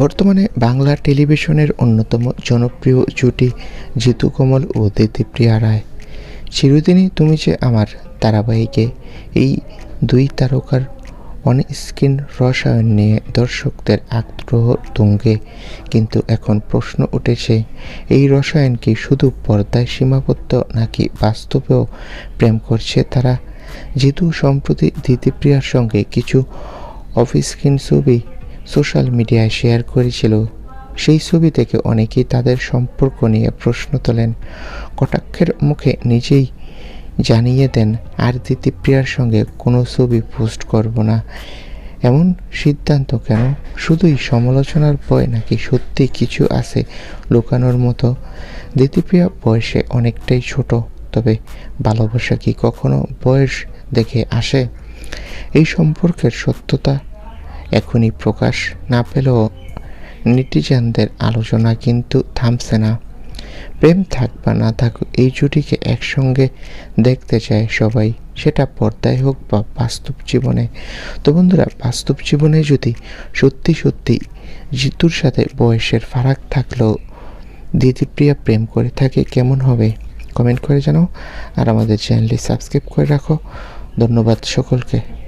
বর্তমানে বাংলা টেলিভিশনের অন্যতম জনপ্রিয় জুটি জিতু কমল ও দিতিপ্রিয়া রায়। চিরদিনই তুমি যে আমার ধারাবাহিকে এই দুই তারকার অন স্ক্রিন রসায়ন নিয়ে দর্শকদের আগ্রহ তুঙ্গে, কিন্তু এখন প্রশ্ন উঠেছে, এই রসায়ন কি শুধু পর্দায় সীমাবদ্ধ নাকি বাস্তবেও প্রেম করছে তারা? যেহেতু সম্প্রতি দিতিপ্রিয়ার সঙ্গে কিছু অফ স্ক্রিন ছবি সোশ্যাল মিডিয়ায় শেয়ার করেছিল। সেই ছবি থেকে অনেকেই তাদের সম্পর্ক নিয়ে প্রশ্ন তোলেন। কটাক্ষের মুখে নিজেই জানিয়ে দেন, আর দিতিপ্রিয়ার সঙ্গে কোনো ছবি পোস্ট করব না। এমন সিদ্ধান্ত কেন? শুধুই সমালোচনার ভয় নাকি সত্যি কিছু আছে লুকানোর মতো? দিতিপ্রিয়া বয়সে অনেকটাই ছোট, তবে ভালোবাসা কি কখনো বয়স দেখে আসে? এই সম্পর্কের সত্যতা এখনই প্রকাশ না পেলেও নেটিজেনদের আলোচনা কিন্তু থামছে না। প্রেম থাক বা না থাকুক এই জুটিকে একসঙ্গে দেখতে চায় সবাই, সেটা পর্দায় হোক বা বাস্তব জীবনে। তো বন্ধুরা, বাস্তব জীবনে যদি সত্যি সত্যি জিতুর সাথে বয়সের ফারাক থাকলেও দিদিপ্রিয়া প্রেম করে থাকে, কেমন হবে? কমেন্ট করে জানাও। আর আমাদের চ্যানেলটি সাবস্ক্রাইব করে রাখো। ধন্যবাদ সকলকে।